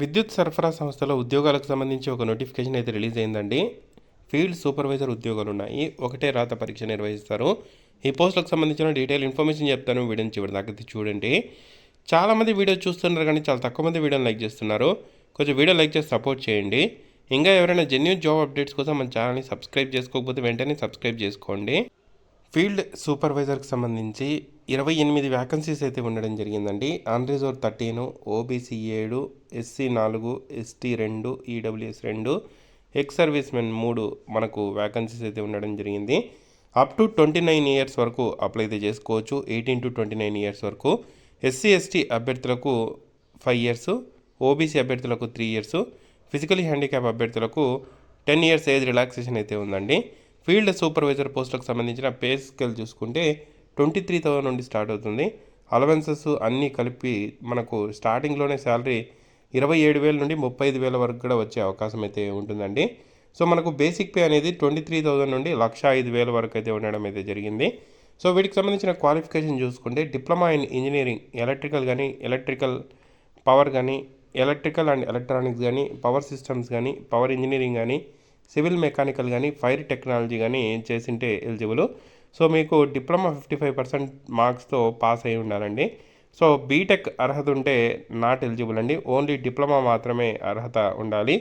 విద్యుత్ సరఫరా సంస్థలో ఉద్యోగాలకు సంబంధించి ఒక నోటిఫికేషన్ అయితే రిలీజ్ అయిందండి. ఫీల్డ్ సూపర్వైజర్ ఉద్యోగాలు ఉన్నాయి. ఒకటే రాత పరీక్ష నిర్వహిస్తారు. ఈ పోస్టులకు సంబంధించిన డీటెయిల్ ఇన్ఫర్మేషన్ చెప్తాను. వీడియోని చివరి దాకా చూడండి. చాలామంది వీడియో చూస్తున్నారు కానీ చాలా తక్కువ మంది వీడియోని లైక్ చేస్తున్నారు. కొంచెం వీడియో లైక్ చేసి సపోర్ట్ చేయండి. ఇంకా ఎవరైనా జెన్యున్ జాబ్ అప్డేట్స్ కోసం మన ఛానల్ని సబ్స్క్రైబ్ చేసుకోకపోతే వెంటనే సబ్స్క్రైబ్ చేసుకోండి. ఫీల్డ్ సూపర్వైజర్కి సంబంధించి ఇరవై ఎనిమిది వ్యాకన్సీస్ అయితే ఉండడం జరిగిందండి. ఆన్ రిజర్వ్ ఓబీసీ ఏడు ఎస్సీ నాలుగు ఎస్టీ రెండు ఈడబ్ల్యూఎస్ రెండు ఎక్స్ సర్వీస్ మెన్ మూడు మనకు వ్యాకన్సీస్ అయితే ఉండడం జరిగింది. Up to twenty nine years వరకు అప్లై అయితే చేసుకోవచ్చు. Eighteen to twenty nine years వరకు ఎస్సీ ఎస్టీ అభ్యర్థులకు ఫైవ్ ఇయర్స్ ఓబీసీ అభ్యర్థులకు త్రీ ఇయర్స్ ఫిజికలీ హ్యాండిక్యాప్ అభ్యర్థులకు టెన్ ఇయర్స్ ఏజ్ రిలాక్సేషన్ అయితే ఉందండి. ఫీల్డ్ సూపర్వైజర్ పోస్టులకు సంబంధించిన పే స్కేల్ చూసుకుంటే ట్వంటీ త్రీ థౌసండ్ నుండి స్టార్ట్ అవుతుంది. అలవెన్సెస్ అన్నీ కలిపి మనకు స్టార్టింగ్లోనే శాలరీ ఇరవై ఏడు వేల నుండి ముప్పై ఐదు వేల వరకు కూడా వచ్చే అవకాశం అయితే ఉంటుందండి. సో మనకు బేసిక్ పే అనేది ట్వంటీ త్రీ థౌసండ్ నుండి లక్ష ఐదు వేల వరకు అయితే ఉండడం అయితే జరిగింది. సో వీటికి సంబంధించిన క్వాలిఫికేషన్ చూసుకుంటే డిప్లొమా ఇన్ ఇంజనీరింగ్ ఎలక్ట్రికల్ కానీ ఎలక్ట్రికల్ పవర్ కానీ ఎలక్ట్రికల్ అండ్ ఎలక్ట్రానిక్స్ కానీ పవర్ సిస్టమ్స్ కానీ పవర్ ఇంజనీరింగ్ కానీ సివిల్ మెకానికల్ కానీ ఫైర్ టెక్నాలజీ కానీ చేసింటే ఎలిజిబుల్. సో మీకు డిప్లొమా ఫిఫ్టీ ఫైవ్ పర్సెంట్ మార్క్స్తో పాస్ అయి ఉండాలండి. సో బీటెక్ అర్హత ఉంటే నాట్ ఎలిజిబుల్ అండి. ఓన్లీ డిప్లొమా మాత్రమే అర్హత ఉండాలి.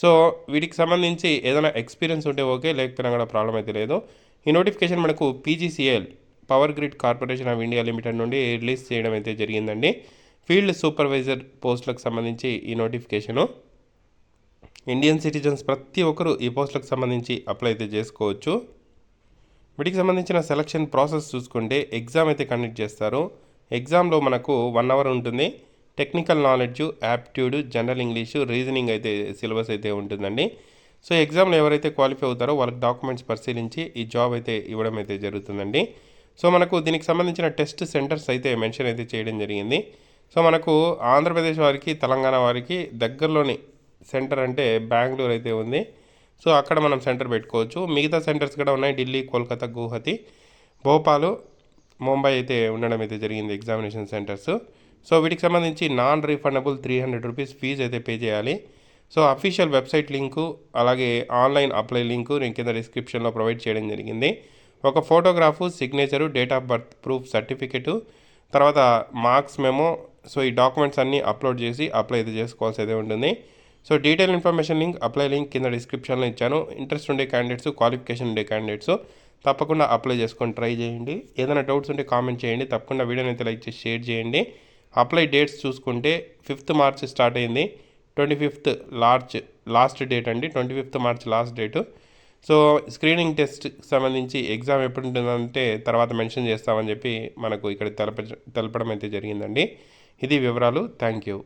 సో వీటికి సంబంధించి ఏదైనా ఎక్స్పీరియన్స్ ఉంటే ఓకే లేకపోయినా కూడా ప్రాబ్లం అయితే లేదు. ఈ నోటిఫికేషన్ మనకు PGCL power grid corporation of India limited నుండి రిలీజ్ చేయడం అయితే జరిగిందండి. ఫీల్డ్ సూపర్వైజర్ పోస్టులకు సంబంధించి ఈ నోటిఫికేషను. ఇండియన్ సిటిజన్స్ ప్రతి ఒక్కరూ ఈ పోస్టులకు సంబంధించి అప్లై అయితే చేసుకోవచ్చు. వీటికి సంబంధించిన సెలక్షన్ ప్రాసెస్ చూసుకుంటే ఎగ్జామ్ అయితే కండక్ట్ చేస్తారు. ఎగ్జామ్లో మనకు వన్ అవర్ ఉంటుంది. Technical knowledge aptitude general English reasoning అయితే సిలబస్ అయితే ఉంటుందండి. సో ఎగ్జామ్లో ఎవరైతే క్వాలిఫై అవుతారో వాళ్ళకి డాక్యుమెంట్స్ పరిశీలించి ఈ జాబ్ అయితే ఇవ్వడం అయితే జరుగుతుందండి. సో మనకు దీనికి సంబంధించిన టెస్ట్ సెంటర్స్ అయితే మెన్షన్ అయితే చేయడం జరిగింది. సో మనకు ఆంధ్రప్రదేశ్ వారికి తెలంగాణ వారికి దగ్గరలోని సెంటర్ అంటే బెంగళూరు అయితే ఉంది. సో అక్కడ మనం సెంటర్ పెట్టుకోవచ్చు. మిగతా సెంటర్స్ కూడా ఉన్నాయి. ఢిల్లీ కోల్కతా గువహతి భోపాలు ముంబై అయితే ఉండడం అయితే జరిగింది ఎగ్జామినేషన్ సెంటర్స్. సో వీటికి సంబంధించి non refundable three hundred rupees fee అయితే పే చేయాలి. సో అఫీషియల్ వెబ్సైట్ లింకు అలాగే ఆన్లైన్ అప్లై లింకు నేను కింద డిస్క్రిప్షన్లో ప్రొవైడ్ చేయడం జరిగింది. ఒక photograph signature date of birth proof certificate తర్వాత మార్క్స్ మేము సో ఈ డాక్యుమెంట్స్ అన్నీ అప్లోడ్ చేసి అప్లై అయితే చేసుకోవాల్సి అయితే ఉంటుంది. So detail information link apply link కింద డిస్క్రిప్షన్లో ఇచ్చాను. ఇంట్రెస్ట్ ఉండే క్యాండిడేట్స్ క్వాలిఫికేషన్ ఉండే క్యాండిడేట్స్ తప్పకుండా అప్లై చేసుకొని ట్రై చేయండి. ఏదైనా డౌట్స్ ఉంటే కామెంట్ చేయండి. తప్పకుండా వీడియోని అయితే లైక్ చేసి షేర్ చేయండి. అప్లై డేట్స్ చూసుకుంటే ఫిఫ్త్ మార్చ్ స్టార్ట్ అయింది. Twenty fifth March last date అండి. Twenty fifth March last date so screening test సంబంధించి ఎగ్జామ్ ఎప్పుడు ఉంటుందంటే తర్వాత మెన్షన్ చేస్తామని చెప్పి మనకు ఇక్కడ తెలప తెలపడం అయితే జరిగిందండి. ఇది వివరాలు. Thank you